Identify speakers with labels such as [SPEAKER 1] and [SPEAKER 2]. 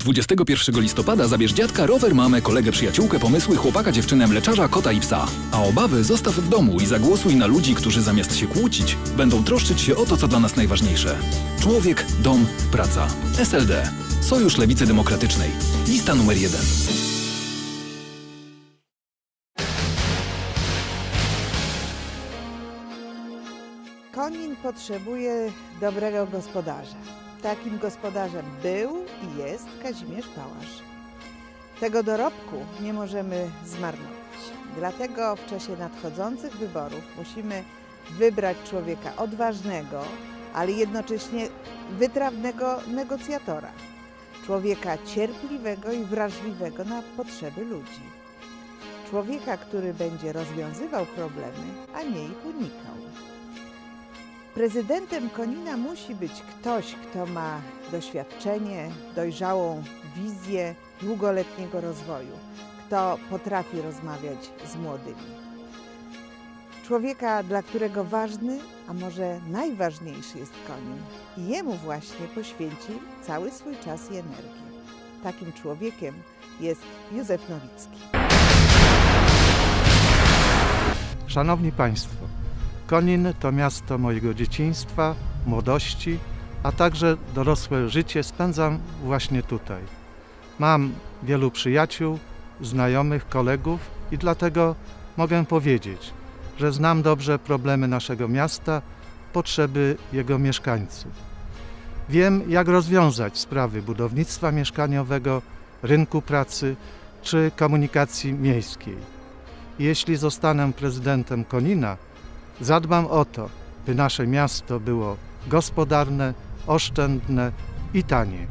[SPEAKER 1] 21 listopada zabierz dziadka, rower, mamę, kolegę, przyjaciółkę, pomysły, chłopaka, dziewczynę, mleczarza, kota i psa. A obawy zostaw w domu i zagłosuj na ludzi, którzy zamiast się kłócić, będą troszczyć się o to, co dla nas najważniejsze. Człowiek, dom, praca. SLD. Sojusz Lewicy Demokratycznej. Lista numer jeden.
[SPEAKER 2] Konin potrzebuje dobrego gospodarza. Takim gospodarzem był i jest Kazimierz Pałasz. Tego dorobku nie możemy zmarnować. Dlatego w czasie nadchodzących wyborów musimy wybrać człowieka odważnego, ale jednocześnie wytrawnego negocjatora. Człowieka cierpliwego i wrażliwego na potrzeby ludzi. Człowieka, który będzie rozwiązywał problemy, a nie ich unikał. Prezydentem Konina musi być ktoś, kto ma doświadczenie, dojrzałą wizję długoletniego rozwoju, kto potrafi rozmawiać z młodymi. Człowieka, dla którego ważny, a może najważniejszy jest Konin i jemu właśnie poświęci cały swój czas i energię. Takim człowiekiem jest Józef Nowicki.
[SPEAKER 3] Szanowni Państwo, Konin to miasto mojego dzieciństwa, młodości, a także dorosłe życie spędzam właśnie tutaj. Mam wielu przyjaciół, znajomych, kolegów i dlatego mogę powiedzieć, że znam dobrze problemy naszego miasta, potrzeby jego mieszkańców. Wiem, jak rozwiązać sprawy budownictwa mieszkaniowego, rynku pracy czy komunikacji miejskiej. Jeśli zostanę prezydentem Konina, zadbam o to, by nasze miasto było gospodarne, oszczędne i tanie.